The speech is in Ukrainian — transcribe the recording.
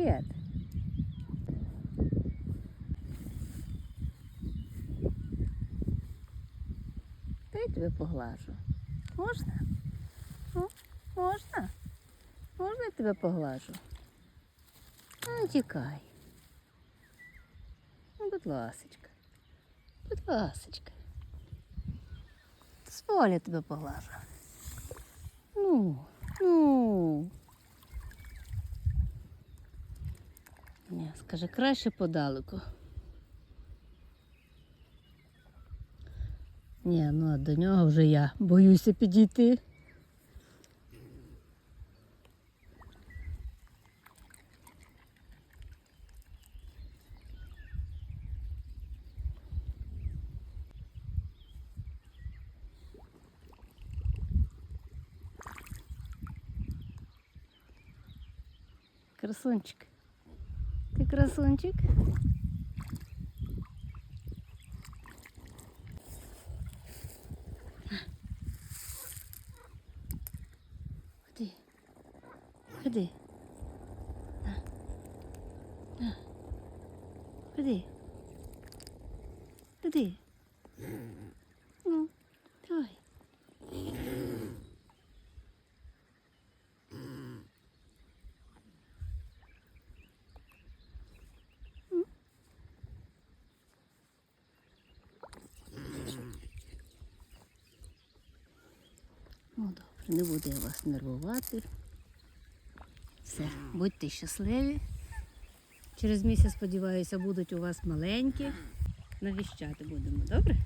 Привіт. Та я тебе поглажу. Можна? О, можна? Можна я тебе поглажу? Не тікай. Ну, будь ласочка. Будь ласочка. Я тебе поглажу. Ну, ну. Ні, скажи, краще подалеку. Ні, ну а до нього вже я боюся підійти. Красунчик. Ты красунчик? Ходи. Ходи. На. На. Ходи. Ходи. Ну, добре, не буду я вас нервувати. Все, будьте щасливі. Через місяць, сподіваюся, будуть у вас маленькі. Навіщати будемо, добре?